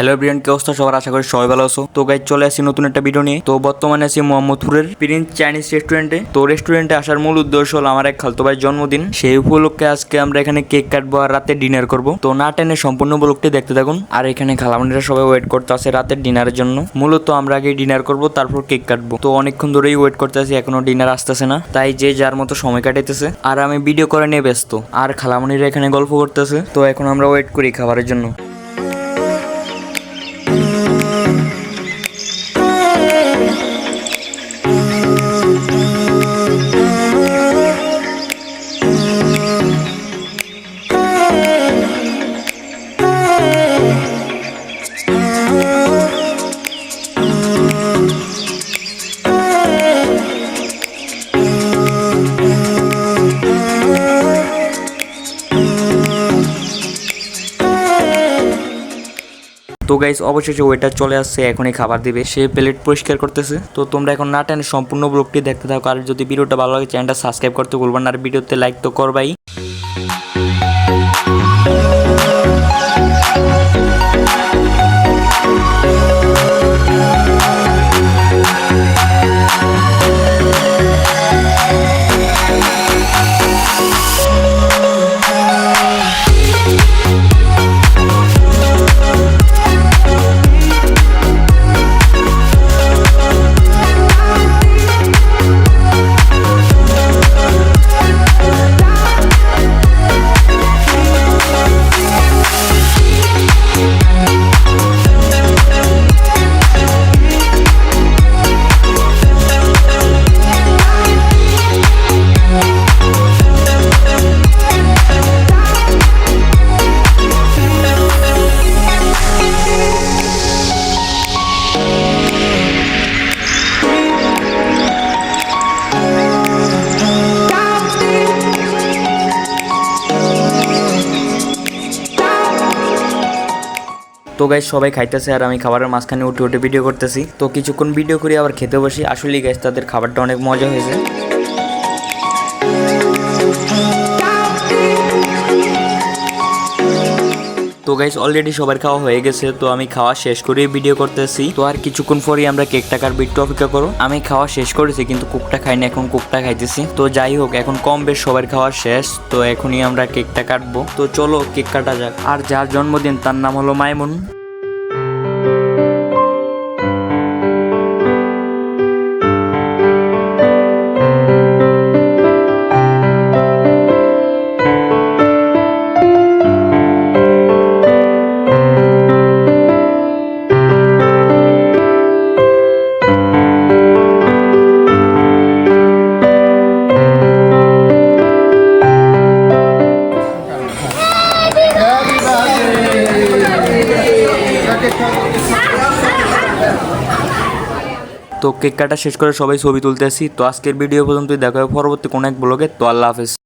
Hello Brian কি অবস্থা? সবার আশা করি সবাই ভালো আছো। তো গাইজ চলে আসি নতুন একটা ভিডিও নিয়ে। তো বর্তমানে আছি মোহাম্মদপুরের প্রিন্স চাইনিজ রেস্টুরেন্টে তো রেস্টুরেন্টে আসার মূল উদ্দেশ্য হলো আমার এক খালতো ভাইয়ের জন্মদিন। সেই উপলক্ষে আজকে আমরা এখানে কেক কাটবো আর রাতে ডিনার করব। তো না টেনে সম্পূর্ণ ব্লগটি দেখতে থাকুন। আর এখানে খালামনিরা সবাই ওয়েট করতে আছে রাতের ডিনারের জন্য। মূলত আমরা আগে ডিনার করব, তারপর কেক কাটবো। তো অনেকক্ষণ ধরেই ওয়েট করতে আছি এখনও ডিনার আসতেছে না। তাই যে যার মতো সময় কাটাইতেছে। আর আমি ভিডিও করে নিয়ে ব্যস্ত। আর খালামনিরা এখানে গল্প করতেছে। তো এখন আমরা ওয়েট করি খাবারের জন্য। তো গাইস অবশেষে ওয়েটার চলে আসছে, এখনই খাবার দিবে। সে প্লেট পরিষ্কার করতেছে। তো তোমরা এখন না টেনে সম্পূর্ণ ব্লগটি দেখতে থাকো। আর যদি ভিডিওটা ভালো লাগে চ্যানেলটা সাবস্ক্রাইব করতে ভুলবেন না। আর ভিডিওতে লাইক তো করবাই। তো গাইস সবাই খাইতেছে আর আমি খাবারের মাঝখানে উঠে উঠে ভিডিও করতেছি। তো কিছুক্ষণ ভিডিও করি, আবার খেতে বসি। আসলে গাইস তাদের খাবারটা অনেক মজা হয়েছে। তো গাইস অলরেডি সবার খাওয়া হয়ে গেছে, তো আমি খাওয়া শেষ করে ভিডিও করতেছি। তো আর কিছুক্ষণ পরেই আমরা কেকটা কাটবো একটু অপেক্ষা করো। আমি খাওয়া শেষ করেছি, কিন্তু কুকটা খাইনি, এখন কুকটা খাইতেছি। তো যাই হোক, এখন কম বেশ সবার খাওয়া শেষ, তো এখনই আমরা কেকটা কাটবো। তো চলো কেক কাটা যাক। আর যার জন্মদিন, তার নাম হলো মাইমুন। তো কেক কাটা শেষ করে সবাই ছবি তুলতে আসি। তো আজকের ভিডিও পর্যন্তই। দেখা হবে পরবর্তী কোনো এক ব্লগে তো আল্লাহ হাফেজ।